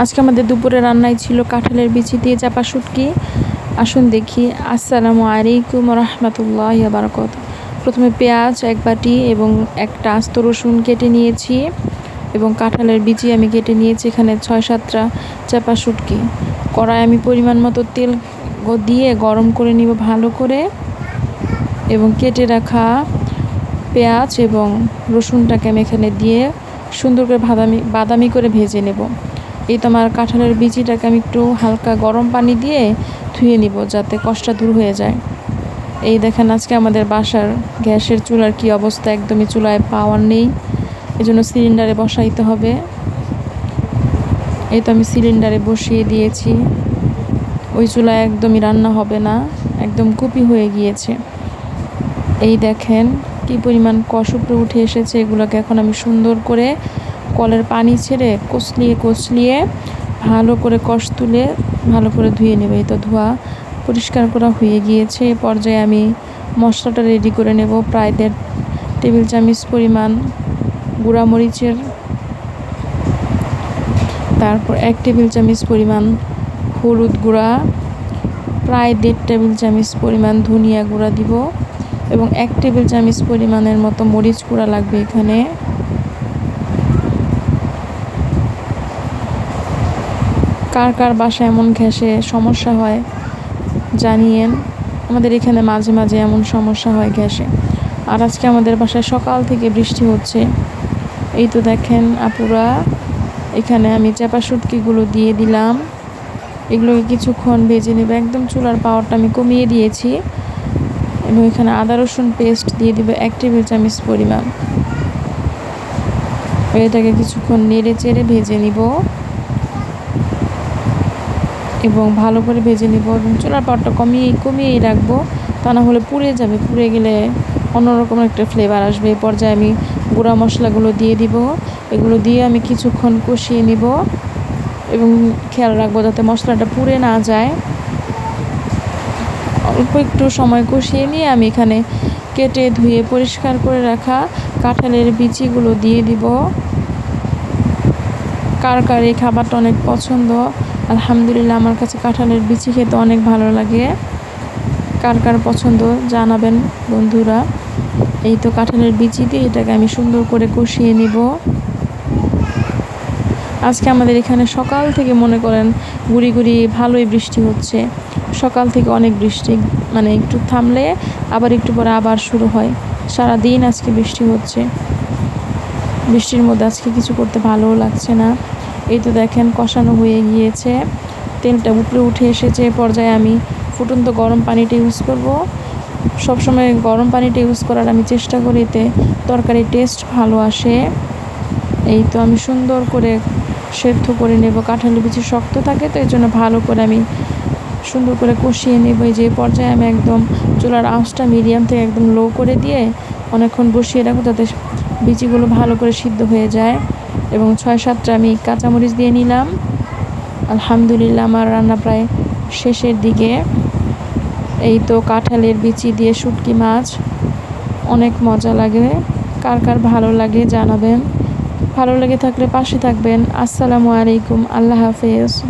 আজকে আমাদের দুপুরে রান্নায় ছিল কাঁঠালের বিচি দিয়ে চাপা শুটকি। আসুন দেখি। আসসালামু আলাইকুম রহমতুল্লাহ বারকত। প্রথমে পেঁয়াজ এক বাটি এবং একটা আস্ত রসুন কেটে নিয়েছি এবং কাঁঠালের বিচি আমি কেটে নিয়েছি এখানে ছয় সাতটা চাপা শুটকি। কড়াই আমি পরিমাণ মতো তেল দিয়ে গরম করে নিব ভালো করে এবং কেটে রাখা পেঁয়াজ এবং রসুনটাকে আমি এখানে দিয়ে সুন্দর করে বাদামি বাদামি করে ভেজে নেব। এই তো আমার কাঁঠালের বিচিটাকে আমি একটু হালকা গরম পানি দিয়ে ধুয়ে নিব যাতে কষ্টটা দূর হয়ে যায়। এই দেখেন আজকে আমাদের বাসার গ্যাসের চুলার কি অবস্থা, একদমই চুলায় পাওয়ার নেই। এই জন্য সিলিন্ডারে বসাইতে হবে। এই তো আমি সিলিন্ডারে বসিয়ে দিয়েছি। ওই চুলায় একদমই রান্না হবে না, একদম কুপি হয়ে গিয়েছে। এই দেখেন কি পরিমাণ কষ উঠে এসেছে, এগুলোকে এখন আমি সুন্দর করে কলের পানি ছেড়ে কচলিয়ে কচলিয়ে ভালো করে কষ তুলে ভালো করে ধুয়ে নেবে। এই তো ধোয়া পরিষ্কার করা হয়ে গিয়েছে। এ পর্যায়ে আমি মশলাটা রেডি করে নেব। প্রায় দেড় টেবিল চামচ পরিমাণ মরিচের। তারপর এক টেবিল চামচ পরিমাণ হলুদ গুঁড়া। প্রায় দেড় টেবিল চামচ পরিমাণ ধনিয়া গুঁড়া দিব এবং এক টেবিল চামচ পরিমাণের মতো মরিচ গুঁড়া লাগবে এখানে। কার কার বাসায় এমন ঘ্যাসে সমস্যা হয় জানিয়েন। আমাদের এখানে মাঝে মাঝে এমন সমস্যা হয় গ্যাসে আর আজকে আমাদের বাসায় সকাল থেকে বৃষ্টি হচ্ছে। এই তো দেখেন আপুরা, এখানে আমি চাপা সুটকিগুলো দিয়ে দিলাম। এগুলোকে কিছুক্ষণ ভেজে নেবে। একদম চুলার পাওয়ারটা আমি কমিয়ে দিয়েছি। এবং এখানে আদা রসুন পেস্ট দিয়ে দিব এক টেবিল চামচ পরিমাণ। এটাকে কিছুক্ষণ নেড়ে চেড়ে ভেজে নিব। এবং ভালো করে ভেজে নিব এবং চুলার পাওয়ারটা কমিয়ে কমিয়েই রাখব। তা না হলে পুড়ে যাবে, পুড়ে গেলে অন্যরকম একটা ফ্লেভার আসবে। এই পর্যায়ে আমি গুঁড়া মশলাগুলো দিয়ে দিব। এগুলো দিয়ে আমি কিছুক্ষণ কষিয়ে নিব এবং খেয়াল রাখব যাতে মশলাটা পুড়ে না যায়। অল্প একটু সময় কষিয়ে নিয়ে আমি এখানে কেটে ধুয়ে পরিষ্কার করে রাখা কাঁঠালের বিচিগুলো দিয়ে দিব। কার কার এই খাবারটা অনেক পছন্দ আলহামদুলিল্লাহ, আমার কাছে কাঁঠালের বিচি খেতে অনেক ভালো লাগে। কার কার পছন্দ জানাবেন বন্ধুরা। এই তো কাঁঠালের বিচি দিয়ে এটাকে আমি সুন্দর করে কষিয়ে নিব। আজকে আমাদের এখানে সকাল থেকে মনে করেন গুড়ি গুড়ি ভালোই বৃষ্টি হচ্ছে। সকাল থেকে অনেক বৃষ্টি মানে একটু থামলে আবার একটু পরে আবার শুরু হয়। সারা দিন আজকে বৃষ্টি হচ্ছে। বৃষ্টির মধ্যে আজকে কিছু করতে ভালোও লাগছে না। এই তো দেখেন কষানো হয়ে গিয়েছে। তেলটা উপরে উঠে এসেছে পর্যায়ে আমি ফুটন্ত গরম পানিটা ইউজ করব। সবসময় গরম পানিটা ইউজ করার আমি চেষ্টা করি, এতে তরকারির টেস্ট ভালো আসে। এই তো আমি সুন্দর করে সেদ্ধ করে নেব। কাঁঠালি বিচি শক্ত থাকে, তো এই জন্য ভালো করে আমি সুন্দর করে কষিয়ে নেব। এই যে পর্যায়ে আমি একদম চুলার আঁচটা মিডিয়াম থেকে একদম লো করে দিয়ে অনেকক্ষণ বসিয়ে রাখব, যাতে বিচিগুলো ভালো করে সিদ্ধ হয়ে যায় এবং ছয় সাতটা আমি কাঁচামরিচ দিয়ে নিলাম। আলহামদুলিল্লাহ আমার রান্না প্রায় শেষের দিকে। এই তো কাঁঠালের বিচি দিয়ে শুটকি মাছ। অনেক মজা লাগে। কার কার ভালো লাগে জানাবেন। ভালো লেগে থাকলে পাশে থাকবেন। আসসালামু আলাইকুম। আল্লাহ হাফেজ।